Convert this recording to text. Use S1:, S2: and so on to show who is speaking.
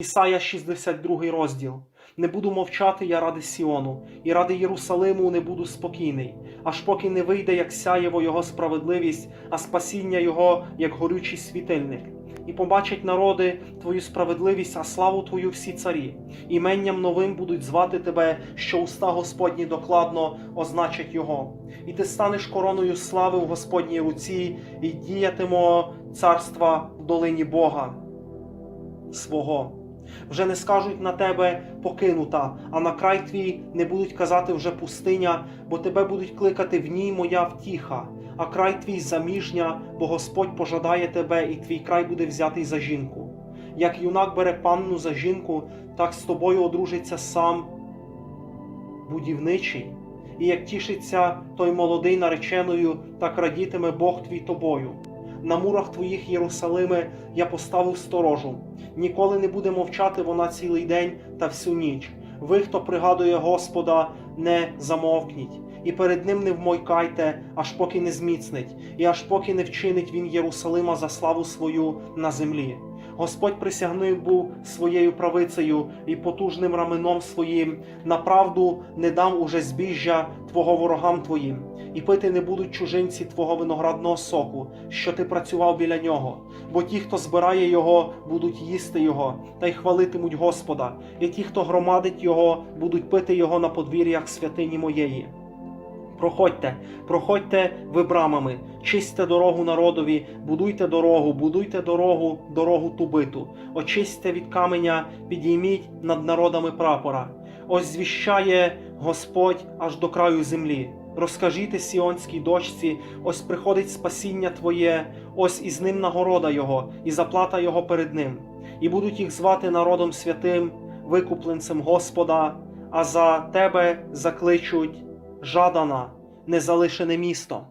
S1: Ісая 62 розділ. Не буду мовчати я ради Сіону, і ради Єрусалиму не буду спокійний, аж поки не вийде, як сяєво його справедливість, а спасіння його, як горючий світильник. І побачать народи твою справедливість, а славу твою всі царі. Іменням новим будуть звати тебе, що уста Господні докладно означать його. І ти станеш короною слави в Господній руці, і діятимо царства в долині Бога свого. Вже не скажуть на тебе покинута, а на край твій не будуть казати вже пустиня, бо тебе будуть кликати в ній моя втіха, а край твій заміжня, бо Господь пожадає тебе, і твій край буде взятий за жінку. Як юнак бере панну за жінку, так з тобою одружиться сам будівничий. І як тішиться той молодий нареченою, так радітиме Бог твій тобою. На мурах твоїх Єрусалиме я поставив сторожу. Ніколи не буде мовчати вона цілий день та всю ніч. Ви, хто пригадує Господа, не замовкніть, і перед ним не вмойкайте, аж поки не зміцнить, і аж поки не вчинить він Єрусалима за славу свою на землі. Господь присягнув був своєю правицею і потужним раменом своїм. На правду не дам уже збіжжя твого ворогам твоїм, і пити не будуть чужинці твого виноградного соку, що ти працював біля нього. Бо ті, хто збирає його, будуть їсти його, та й хвалитимуть Господа, і ті, хто громадить його, будуть пити його на подвір'ях святині моєї. Проходьте, проходьте ви брамами, чистьте дорогу народові, будуйте дорогу, будуйте дорогу, дорогу тубиту, очистьте від каменя, підійміть над народами прапора. Ось звіщає Господь аж до краю землі. Розкажіть сіонській дочці, ось приходить спасіння Твоє, ось із ним нагорода Його, і заплата Його перед ним. І будуть їх звати народом святим, викупленцем Господа, а за тебе закличуть жадана, незалишене місто.